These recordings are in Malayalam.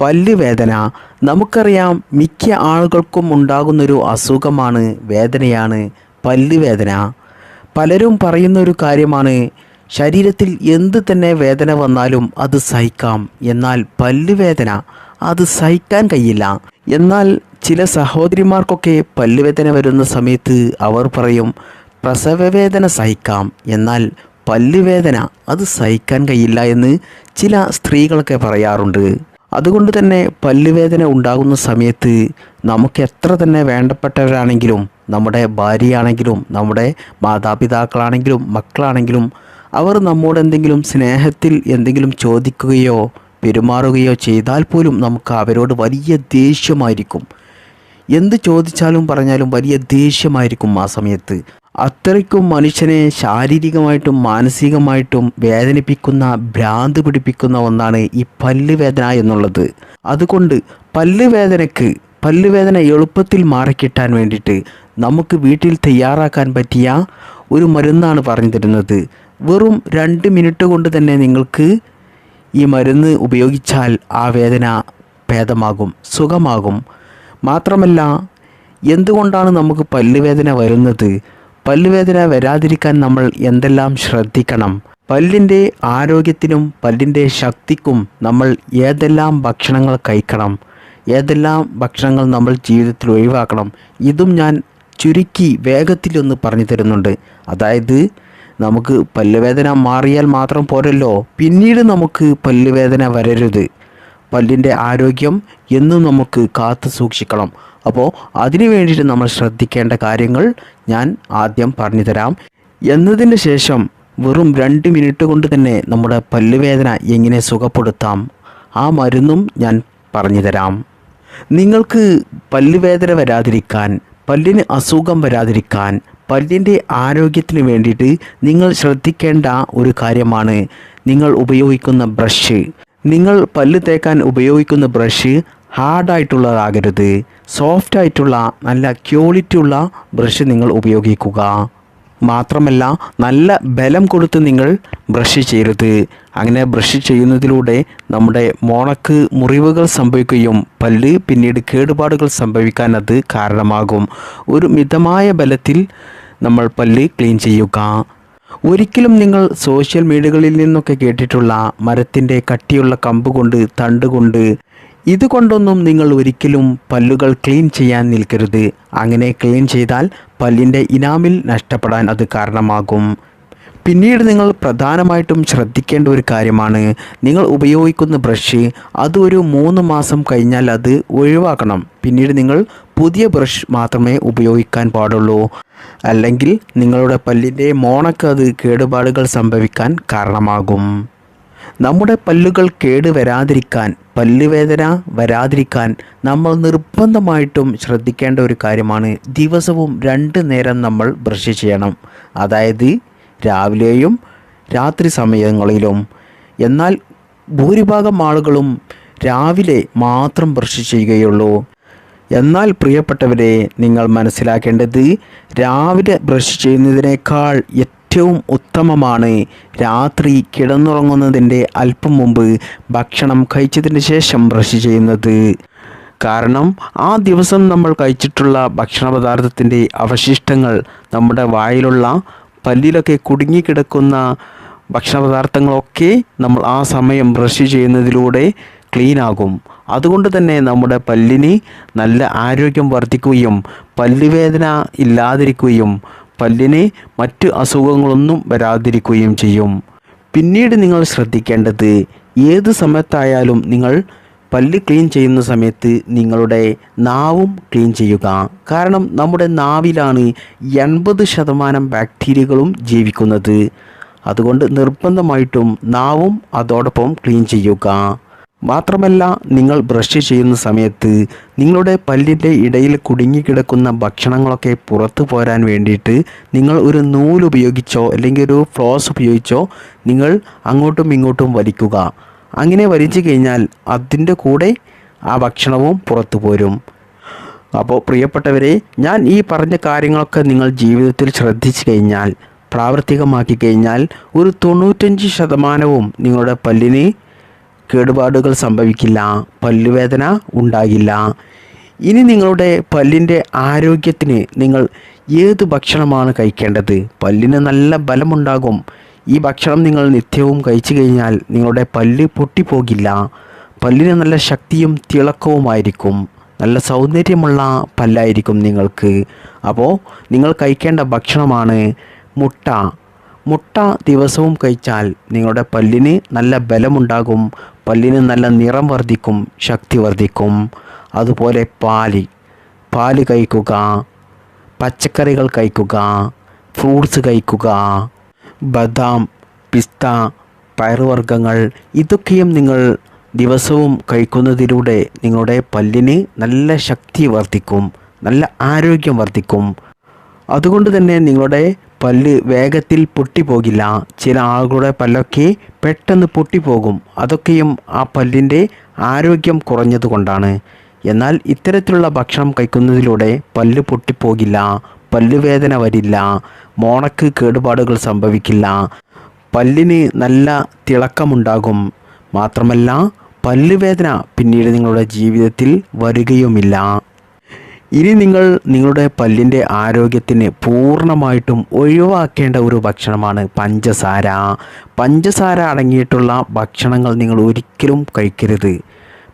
പല്ല് വേദന നമുക്കറിയാം മിക്ക ആളുകൾക്കും ഉണ്ടാകുന്നൊരു അസുഖമാണ് വേദനയാണ് പല്ലുവേദന. പലരും പറയുന്ന ഒരു കാര്യമാണ് ശരീരത്തിൽ എന്ത് തന്നെ വേദന വന്നാലും അത് സഹിക്കാം. എന്നാൽ പല്ലുവേദന അത് സഹിക്കാൻ കഴിയില്ല. എന്നാൽ ചില സഹോദരിമാർക്കൊക്കെ പല്ലുവേദന വരുന്ന സമയത്ത് അവർ പറയും പ്രസവവേദന സഹിക്കാം. എന്നാൽ പല്ലുവേദന അത് സഹിക്കാൻ കഴിയില്ല എന്ന് ചില സ്ത്രീകളൊക്കെ പറയാറുണ്ട്. അതുകൊണ്ട് തന്നെ പല്ലുവേദന ഉണ്ടാകുന്ന സമയത്ത് നമുക്ക് എത്ര തന്നെ വേണ്ടപ്പെട്ടവരാണെങ്കിലും നമ്മുടെ ഭാര്യയാണെങ്കിലും നമ്മുടെ മാതാപിതാക്കളാണെങ്കിലും മക്കളാണെങ്കിലും അവർ നമ്മോട് എന്തെങ്കിലും സ്നേഹത്തിൽ എന്തെങ്കിലും ചോദിക്കുകയോ പെരുമാറുകയോ ചെയ്താൽ പോലും നമുക്ക് അവരോട് വലിയ ദേഷ്യമായിരിക്കും. എന്ത് ചോദിച്ചാലും പറഞ്ഞാലും വലിയ ദേഷ്യമായിരിക്കും ആ സമയത്ത്. അത്രയ്ക്കും മനുഷ്യനെ ശാരീരികമായിട്ടും മാനസികമായിട്ടും വേദനിപ്പിക്കുന്ന ഭ്രാന്ത് പിടിപ്പിക്കുന്ന ഒന്നാണ് ഈ പല്ലുവേദന എന്നുള്ളത്. അതുകൊണ്ട് പല്ലുവേദനക്ക് പല്ലുവേദന എളുപ്പത്തിൽ മാറിക്കിട്ടാൻ വേണ്ടിയിട്ട് നമുക്ക് വീട്ടിൽ തയ്യാറാക്കാൻ പറ്റിയ ഒരു മരുന്നാണ് പറഞ്ഞു തരുന്നത്. വെറും രണ്ട് മിനിറ്റ് കൊണ്ട് തന്നെ നിങ്ങൾക്ക് ഈ മരുന്ന് ഉപയോഗിച്ചാൽ ആ വേദന ഭേദമാകും സുഖമാകും. മാത്രമല്ല എന്തുകൊണ്ടാണ് നമുക്ക് പല്ലുവേദന വരുന്നത്? പല്ലുവേദന വരാതിരിക്കാൻ നമ്മൾ എന്തെല്ലാം ശ്രദ്ധിക്കണം? പല്ലിന്റെ ആരോഗ്യത്തിനും പല്ലിന്റെ ശക്തിക്കും നമ്മൾ ഏതെല്ലാം ഭക്ഷണങ്ങൾ കഴിക്കണം? ഏതെല്ലാം ഭക്ഷണങ്ങൾ നമ്മൾ ജീവിതത്തിൽ ഒഴിവാക്കണം? ഇതും ഞാൻ ചുരുക്കി വേഗത്തിലൊന്ന് പറഞ്ഞു തരുന്നുണ്ട്. അതായത് നമുക്ക് പല്ലുവേദന മാറിയാൽ മാത്രം പോരല്ലോ. പിന്നീട് നമുക്ക് പല്ലുവേദന വരരുത്. പല്ലിന്റെ ആരോഗ്യം എന്നും നമുക്ക് കാത്തു സൂക്ഷിക്കണം. അപ്പോൾ അതിനു വേണ്ടിയിട്ട് നമ്മൾ ശ്രദ്ധിക്കേണ്ട കാര്യങ്ങൾ ഞാൻ ആദ്യം പറഞ്ഞു തരാം എന്നതിന് ശേഷം വെറും രണ്ട് മിനിറ്റ് കൊണ്ട് തന്നെ നമ്മുടെ പല്ലുവേദന എങ്ങനെ സുഖപ്പെടുത്താം? ആ മരുന്നും ഞാൻ പറഞ്ഞു തരാം നിങ്ങൾക്ക് പല്ലുവേദന വരാതിരിക്കാൻ പല്ലിന് അസുഖം വരാതിരിക്കാൻ പല്ലിന്റെ ആരോഗ്യത്തിന് വേണ്ടിയിട്ട് നിങ്ങൾ ശ്രദ്ധിക്കേണ്ട ഒരു കാര്യമാണ് നിങ്ങൾ ഉപയോഗിക്കുന്ന ബ്രഷ്. നിങ്ങൾ പല്ല് തേക്കാൻ ഉപയോഗിക്കുന്ന ബ്രഷ് ഹാർഡായിട്ടുള്ളതാകരുത് സോഫ്റ്റ് ആയിട്ടുള്ള നല്ല ക്വാളിറ്റി ഉള്ള ബ്രഷ് നിങ്ങൾ ഉപയോഗിക്കുക. മാത്രമല്ല നല്ല ബലം കൊടുത്ത് നിങ്ങൾ ബ്രഷ് ചെയ്യരുത്. അങ്ങനെ ബ്രഷ് ചെയ്യുന്നതിലൂടെ നമ്മുടെ മോണക്ക് മുറിവുകൾ സംഭവിക്കുകയും പല്ല് പിന്നീട് കേടുപാടുകൾ സംഭവിക്കാൻ അത് കാരണമാകും. ഒരു മിതമായ ബലത്തിൽ നമ്മൾ പല്ല് ക്ലീൻ ചെയ്യുക. ഒരിക്കലും നിങ്ങൾ സോഷ്യൽ മീഡിയകളിൽ നിന്നൊക്കെ കേട്ടിട്ടുള്ള മരത്തിന്റെ കട്ടിയുള്ള കമ്പ് കൊണ്ട് തണ്ട് കൊണ്ട് ഇതുകൊണ്ടൊന്നും നിങ്ങൾ ഒരിക്കലും പല്ലുകൾ ക്ലീൻ ചെയ്യാൻ നിൽക്കരുത്. അങ്ങനെ ക്ലീൻ ചെയ്താൽ പല്ലിന്റെ ഇനാമിൽ നഷ്ടപ്പെടാൻ അത് കാരണമാകും. പിന്നീട് നിങ്ങൾ പ്രധാനമായിട്ടും ശ്രദ്ധിക്കേണ്ട ഒരു കാര്യമാണ്. നിങ്ങൾ ഉപയോഗിക്കുന്ന ബ്രഷ് അത് ഒരു മൂന്ന് മാസം കഴിഞ്ഞാൽ അത് ഒഴിവാക്കണം. പിന്നീട് നിങ്ങൾ പുതിയ ബ്രഷ് മാത്രമേ ഉപയോഗിക്കാൻ പാടുള്ളൂ. അല്ലെങ്കിൽ നിങ്ങളുടെ പല്ലിന്റെ മോണക്ക് അത് കേടുപാടുകൾ സംഭവിക്കാൻ കാരണമാകും. നമ്മുടെ പല്ലുകൾ കേട് വരാതിരിക്കാൻ പല്ലുവേദന വരാതിരിക്കാൻ നമ്മൾ നിർബന്ധമായിട്ടും ശ്രദ്ധിക്കേണ്ട ഒരു കാര്യമാണ് ദിവസവും രണ്ട് നേരം നമ്മൾ ബ്രഷ് ചെയ്യണം. അതായത് രാവിലെയും രാത്രി സമയങ്ങളിലും. എന്നാൽ ഭൂരിഭാഗം ആളുകളും രാവിലെ മാത്രം ബ്രഷ് ചെയ്യുകയുള്ളൂ. എന്നാൽ പ്രിയപ്പെട്ടവരെ നിങ്ങൾ മനസ്സിലാക്കേണ്ടത് രാവിലെ ബ്രഷ് ചെയ്യുന്നതിനേക്കാൾ ഏറ്റവും ഉത്തമമാണ്. രാത്രി കിടന്നുറങ്ങുന്നതിന്റെ അല്പം മുമ്പ് ഭക്ഷണം കഴിച്ചതിന് ശേഷം ബ്രഷ് ചെയ്യുന്നത്. കാരണം ആ ദിവസം നമ്മൾ കഴിച്ചിട്ടുള്ള ഭക്ഷണ പദാർത്ഥത്തിന്റെ അവശിഷ്ടങ്ങൾ നമ്മുടെ വായിലുള്ള പല്ലിലൊക്കെ കുടുങ്ങിക്കിടക്കുന്ന ഭക്ഷണ പദാർത്ഥങ്ങളൊക്കെ നമ്മൾ ആ സമയം ബ്രഷ് ചെയ്യുന്നതിലൂടെ ക്ലീൻ ആകും അതുകൊണ്ട് തന്നെ നമ്മുടെ പല്ലിന് നല്ല ആരോഗ്യം വർദ്ധിക്കുകയും പല്ലുവേദന ഇല്ലാതിരിക്കുകയും പല്ലിന് മറ്റ് അസുഖങ്ങളൊന്നും വരാതിരിക്കുകയും ചെയ്യും. പിന്നീട് നിങ്ങൾ ശ്രദ്ധിക്കേണ്ടത് ഏത് സമയത്തായാലും നിങ്ങൾ പല്ല് ക്ലീൻ ചെയ്യുന്ന സമയത്ത് നിങ്ങളുടെ നാവും ക്ലീൻ ചെയ്യുക. കാരണം നമ്മുടെ നാവിലാണ് എൺപത് ശതമാനം ബാക്ടീരിയകളും ജീവിക്കുന്നത്. അതുകൊണ്ട് നിർബന്ധമായിട്ടും നാവും അതോടൊപ്പം ക്ലീൻ ചെയ്യുക. മാത്രമല്ല നിങ്ങൾ ബ്രഷ് ചെയ്യുന്ന സമയത്ത് നിങ്ങളുടെ പല്ലിന്റെ ഇടയിൽ കുടുങ്ങിക്കിടക്കുന്ന ഭക്ഷണങ്ങളൊക്കെ പുറത്തു പോരാൻ വേണ്ടിയിട്ട് നിങ്ങൾ ഒരു നൂൽ ഉപയോഗിച്ചോ അല്ലെങ്കിൽ ഒരു ഫ്ലോസ് ഉപയോഗിച്ചോ നിങ്ങൾ അങ്ങോട്ടും ഇങ്ങോട്ടും വലിക്കുക. അങ്ങനെ വലിച്ചു കഴിഞ്ഞാൽ അതിന്റെ കൂടെ ആ ഭക്ഷണവും പുറത്തു പോരും. അപ്പോൾ പ്രിയപ്പെട്ടവരെ ഞാൻ ഈ പറഞ്ഞ കാര്യങ്ങളൊക്കെ നിങ്ങൾ ജീവിതത്തിൽ ശ്രദ്ധിച്ചു കഴിഞ്ഞാൽ പ്രാവർത്തികമാക്കി കഴിഞ്ഞാൽ ഒരു തൊണ്ണൂറ്റഞ്ച് ശതമാനവും നിങ്ങളുടെ പല്ലിന് കേടുപാടുകൾ സംഭവിക്കില്ല പല്ലുവേദന ഉണ്ടാകില്ല. ഇനി നിങ്ങളുടെ പല്ലിന്റെ ആരോഗ്യത്തിന് നിങ്ങൾ ഏത് ഭക്ഷണമാണ് കഴിക്കേണ്ടത്? പല്ലിന് നല്ല ബലമുണ്ടാകും. ഈ ഭക്ഷണം നിങ്ങൾ നിത്യവും കഴിച്ചു കഴിഞ്ഞാൽ നിങ്ങളുടെ പല്ല് പൊട്ടിപ്പോകില്ല. പല്ലിന് നല്ല ശക്തിയും തിളക്കവുമായിരിക്കും. നല്ല സൗന്ദര്യമുള്ള പല്ലായിരിക്കും നിങ്ങൾക്ക്. അപ്പോൾ നിങ്ങൾ കഴിക്കേണ്ട ഭക്ഷണമാണ് മുട്ട. മുട്ട ദിവസവും കഴിച്ചാൽ നിങ്ങളുടെ പല്ലിന് നല്ല ബലമുണ്ടാകും പല്ലിന് നല്ല നിറം വർദ്ധിക്കും ശക്തി വർദ്ധിക്കും. അതുപോലെ പാൽ. പാൽ കഴിക്കുക പച്ചക്കറികൾ കഴിക്കുക ഫ്രൂട്ട്സ് കഴിക്കുക ബദാം പിസ്ത പയറുവർഗങ്ങൾ ഇതൊക്കെയും നിങ്ങൾ ദിവസവും കഴിക്കുന്നതിലൂടെ നിങ്ങളുടെ പല്ലിന് നല്ല ശക്തി വർദ്ധിക്കും നല്ല ആരോഗ്യം വർദ്ധിക്കും. അതുകൊണ്ട് തന്നെ നിങ്ങളുടെ പല്ല് വേഗത്തിൽ പൊട്ടിപ്പോകില്ല. ചില ആളുകളുടെ പല്ലൊക്കെ പെട്ടെന്ന് പൊട്ടിപ്പോകും. അതൊക്കെയും ആ പല്ലിന്റെ ആരോഗ്യം കുറഞ്ഞതുകൊണ്ടാണ്. എന്നാൽ ഇത്തരത്തിലുള്ള ഭക്ഷണം കഴിക്കുന്നതിലൂടെ പല്ല് പൊട്ടിപ്പോകില്ല. പല്ലുവേദന വരില്ല. മോണക്ക് കേടുപാടുകൾ സംഭവിക്കില്ല. പല്ലിന് നല്ല തിളക്കമുണ്ടാകും. മാത്രമല്ല പല്ലുവേദന പിന്നീട് നിങ്ങളുടെ ജീവിതത്തിൽ വരികയുമില്ല. ഇനി നിങ്ങൾ നിങ്ങളുടെ പല്ലിന്റെ ആരോഗ്യത്തിന് പൂർണമായിട്ടും ഒഴിവാക്കേണ്ട ഒരു ഭക്ഷണമാണ് പഞ്ചസാര. പഞ്ചസാര അടങ്ങിയിട്ടുള്ള ഭക്ഷണങ്ങൾ നിങ്ങൾ ഒരിക്കലും കഴിക്കരുത്.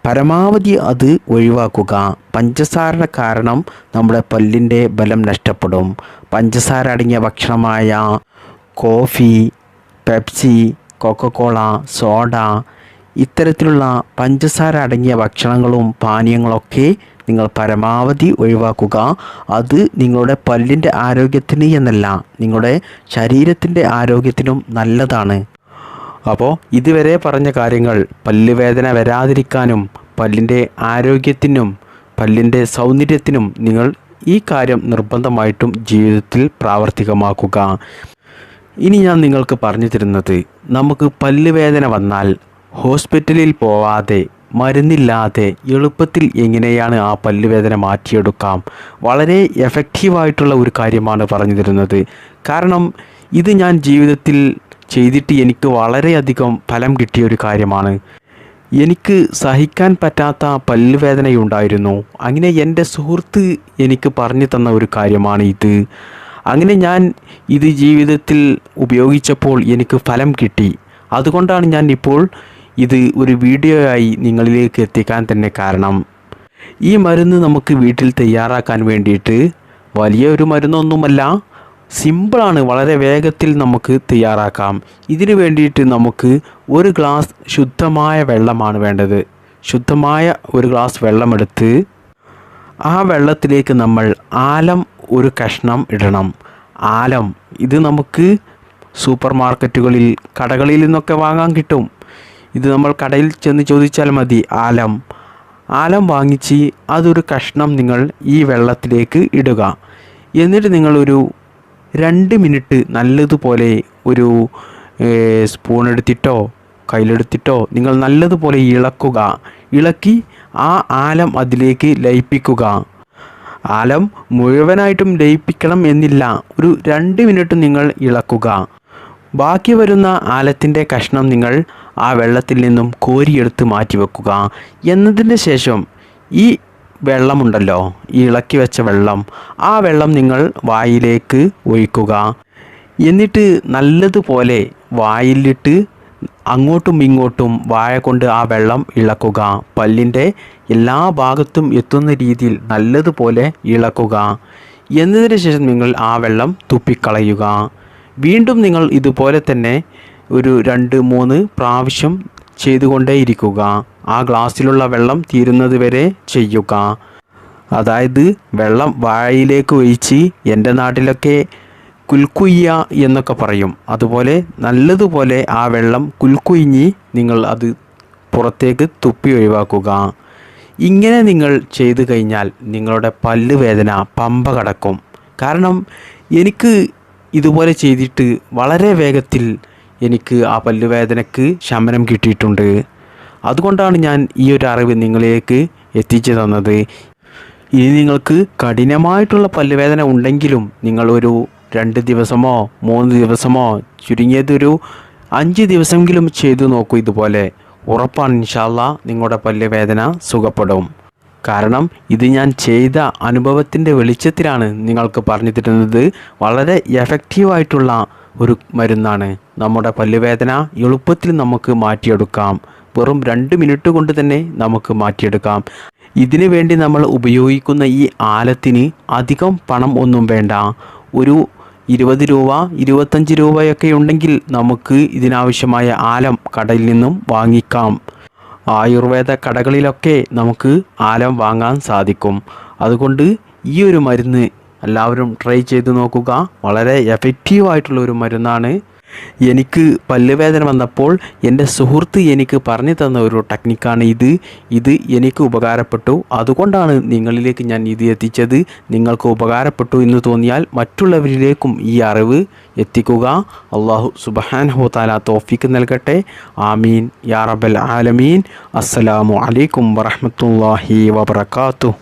പരമാവധി അത് ഒഴിവാക്കുക. പഞ്ചസാരയുടെ കാരണം നമ്മുടെ പല്ലിന്റെ ബലം നഷ്ടപ്പെടും. പഞ്ചസാര അടങ്ങിയ ഭക്ഷണമായ coffee Pepsi Coca Cola soda ഇത്തരത്തിലുള്ള പഞ്ചസാര അടങ്ങിയ ഭക്ഷണങ്ങളും പാനീയങ്ങളൊക്കെ നിങ്ങൾ പരമാവധി ഒഴിവാക്കുക. അത് നിങ്ങളുടെ പല്ലിന്റെ ആരോഗ്യത്തിന് എന്നല്ല നിങ്ങളുടെ ശരീരത്തിന്റെ ആരോഗ്യത്തിനും നല്ലതാണ്. അപ്പോൾ ഇതുവരെ പറഞ്ഞ കാര്യങ്ങൾ പല്ലുവേദന വരാതിരിക്കാനും പല്ലിന്റെ ആരോഗ്യത്തിനും പല്ലിന്റെ സൗന്ദര്യത്തിനും നിങ്ങൾ ഈ കാര്യം നിർബന്ധമായിട്ടും ജീവിതത്തിൽ പ്രാവർത്തികമാക്കുക. ഇനി ഞാൻ നിങ്ങൾക്ക് പറഞ്ഞു തരുന്നത് നമുക്ക് പല്ലുവേദന വന്നാൽ ഹോസ്പിറ്റലിൽ പോവാതെ മരുന്നില്ലാതെ എളുപ്പത്തിൽ എങ്ങനെയാണ് ആ പല്ലുവേദന മാറ്റിയെടുക്കാം? വളരെ എഫക്റ്റീവായിട്ടുള്ള ഒരു കാര്യമാണ് പറഞ്ഞു തരുന്നത്. കാരണം ഇത് ഞാൻ ജീവിതത്തിൽ ചെയ്തിട്ട് എനിക്ക് വളരെയധികം ഫലം കിട്ടിയ ഒരു കാര്യമാണ്. എനിക്ക് സഹിക്കാൻ പറ്റാത്ത പല്ലുവേദനയുണ്ടായിരുന്നു. അങ്ങനെ എന്റെ സുഹൃത്ത് എനിക്ക് പറഞ്ഞു തന്ന ഒരു കാര്യമാണ് ഇത്. അങ്ങനെ ഞാൻ ഇത് ജീവിതത്തിൽ ഉപയോഗിച്ചപ്പോൾ എനിക്ക് ഫലം കിട്ടി. അതുകൊണ്ടാണ് ഞാൻ ഇപ്പോൾ ഇത് ഒരു വീഡിയോ ആയി നിങ്ങളിലേക്ക് എത്തിക്കാൻ തന്നെ കാരണം. ഈ മരുന്ന് നമുക്ക് വീട്ടിൽ തയ്യാറാക്കാൻ വേണ്ടിയിട്ട് വലിയ ഒരു മരുന്നൊന്നുമല്ല സിമ്പിളാണ് വളരെ വേഗത്തിൽ നമുക്ക് തയ്യാറാക്കാം. ഇതിന് വേണ്ടിയിട്ട് നമുക്ക് ഒരു ഗ്ലാസ് ശുദ്ധമായ വെള്ളമാണ് വേണ്ടത്. ശുദ്ധമായ ഒരു ഗ്ലാസ് വെള്ളമെടുത്ത് ആ വെള്ളത്തിലേക്ക് നമ്മൾ ആലം ഒരു കഷ്ണം ഇടണം. ആലം ഇത് നമുക്ക് സൂപ്പർ മാർക്കറ്റുകളിൽ കടകളിൽ നിന്നൊക്കെ വാങ്ങാൻ കിട്ടും. ഇത് നമ്മൾ കടയിൽ ചെന്ന് ചോദിച്ചാൽ മതി ആലം. ആലം വാങ്ങിച്ച് അതൊരു കഷ്ണം നിങ്ങൾ ഈ വെള്ളത്തിലേക്ക് ഇടുക. എന്നിട്ട് നിങ്ങളൊരു രണ്ട് മിനിറ്റ് നല്ലതുപോലെ ഒരു സ്പൂൺ എടുത്തിട്ടോ കയ്യിലെടുത്തിട്ടോ നിങ്ങൾ നല്ലതുപോലെ ഇളക്കുക. ഇളക്കി ആ ആലം അതിലേക്ക് ലയിപ്പിക്കുക. ആലം മുഴുവനായിട്ടും ലയിപ്പിക്കണം എന്നില്ല ഒരു രണ്ട് മിനിറ്റ് നിങ്ങൾ ഇളക്കുക. ബാക്കി വരുന്ന ആലത്തിന്റെ കഷ്ണം നിങ്ങൾ ആ വെള്ളത്തിൽ നിന്നും കോരിയെടുത്ത് മാറ്റി വെക്കുക എന്നതിന് ശേഷം ഈ വെള്ളമുണ്ടല്ലോ ഈ ഇളക്കി വെച്ച വെള്ളം ആ വെള്ളം നിങ്ങൾ വായിലേക്ക് ഒഴിക്കുക. എന്നിട്ട് നല്ലതുപോലെ വായിലിട്ട് അങ്ങോട്ടും ഇങ്ങോട്ടും വായ കൊണ്ട് ആ വെള്ളം ഇളക്കുക. പല്ലിന്റെ എല്ലാ ഭാഗത്തും എത്തുന്ന രീതിയിൽ നല്ലതുപോലെ ഇളക്കുക. എന്നതിന് ശേഷം നിങ്ങൾ ആ വെള്ളം തുപ്പിക്കളയുക. വീണ്ടും നിങ്ങൾ ഇതുപോലെ തന്നെ ഒരു രണ്ട് മൂന്ന് പ്രാവശ്യം ചെയ്തുകൊണ്ടേയിരിക്കുക. ആ ഗ്ലാസ്സിലുള്ള വെള്ളം തീരുന്നത് വരെ ചെയ്യുക. അതായത് വെള്ളം വായിലേക്ക് ഒഴിച്ച് എന്റെ നാട്ടിലൊക്കെ കുൽക്കുയ്യ എന്നൊക്കെ പറയും. അതുപോലെ നല്ലതുപോലെ ആ വെള്ളം കുൽക്കുയിഞ്ഞ് നിങ്ങൾ അത് പുറത്തേക്ക് തുപ്പി ഒഴിവാക്കുക. ഇങ്ങനെ നിങ്ങൾ ചെയ്തു കഴിഞ്ഞാൽ നിങ്ങളുടെ പല്ല് വേദന പമ്പ കടക്കും. കാരണം എനിക്ക് ഇതുപോലെ ചെയ്തിട്ട് വളരെ വേഗത്തിൽ എനിക്ക് ആ പല്ലുവേദനക്ക് ശമനം കിട്ടിയിട്ടുണ്ട്. അതുകൊണ്ടാണ് ഞാൻ ഈ ഒരു അറിവ് നിങ്ങളിലേക്ക് എത്തിച്ചു തന്നത്. ഇനി നിങ്ങൾക്ക് കഠിനമായിട്ടുള്ള പല്ലുവേദന ഉണ്ടെങ്കിലും നിങ്ങളൊരു രണ്ട് ദിവസമോ മൂന്ന് ദിവസമോ ചുരുങ്ങിയതൊരു അഞ്ച് ദിവസമെങ്കിലും ചെയ്തു നോക്കൂ ഇതുപോലെ. ഉറപ്പാണ് ഇൻഷാല്ല നിങ്ങളുടെ പല്ലുവേദന സുഖപ്പെടും. കാരണം ഇത് ഞാൻ ചെയ്ത അനുഭവത്തിന്റെ വെളിച്ചത്തിലാണ് നിങ്ങൾക്ക് പറഞ്ഞു തരുന്നത് വളരെ എഫക്റ്റീവായിട്ടുള്ള ഒരു മരുന്നാണ്. നമ്മുടെ പല്ലുവേദന എളുപ്പത്തിൽ നമുക്ക് മാറ്റിയെടുക്കാം. വെറും രണ്ട് മിനിറ്റ് കൊണ്ട് തന്നെ നമുക്ക് മാറ്റിയെടുക്കാം. ഇതിനു വേണ്ടി നമ്മൾ ഉപയോഗിക്കുന്ന ഈ ആലത്തിന് അധികം പണം ഒന്നും വേണ്ട. ഒരു ഇരുപത് രൂപ ഇരുപത്തഞ്ച് രൂപയൊക്കെ ഉണ്ടെങ്കിൽ നമുക്ക് ഇതിനാവശ്യമായ ആലം കടയിൽ നിന്നും വാങ്ങിക്കാം. ആയുർവേദ കടകളിലൊക്കെ നമുക്ക് ആലം വാങ്ങാൻ സാധിക്കും. അതുകൊണ്ട് ഈ ഒരു മരുന്ന് എല്ലാവരും ട്രൈ ചെയ്ത് നോക്കുക. വളരെ എഫക്റ്റീവായിട്ടുള്ള ഒരു മരുന്നാണ്. എനിക്ക് പല്ലുവേദന വന്നപ്പോൾ എന്റെ സുഹൃത്ത് എനിക്ക് പറഞ്ഞു തന്ന ഒരു ടെക്നിക്കാണ് ഇത്. ഇത് എനിക്ക് ഉപകാരപ്പെട്ടു. അതുകൊണ്ടാണ് നിങ്ങളിലേക്ക് ഞാൻ ഇത് എത്തിച്ചത്. നിങ്ങൾക്ക് ഉപകാരപ്പെട്ടു എന്ന് തോന്നിയാൽ മറ്റുള്ളവരിലേക്കും ഈ അറിവ് എത്തിക്കുക. അള്ളാഹു സുബഹാൻ ഹോത്താല തോഫിക്ക് നൽകട്ടെ. ആമീൻ. യാ റബൽ ആലമീൻ. അസ്സലാമു അലൈക്കും വറഹമത്തല്ലാഹി വബറകാതുഹു.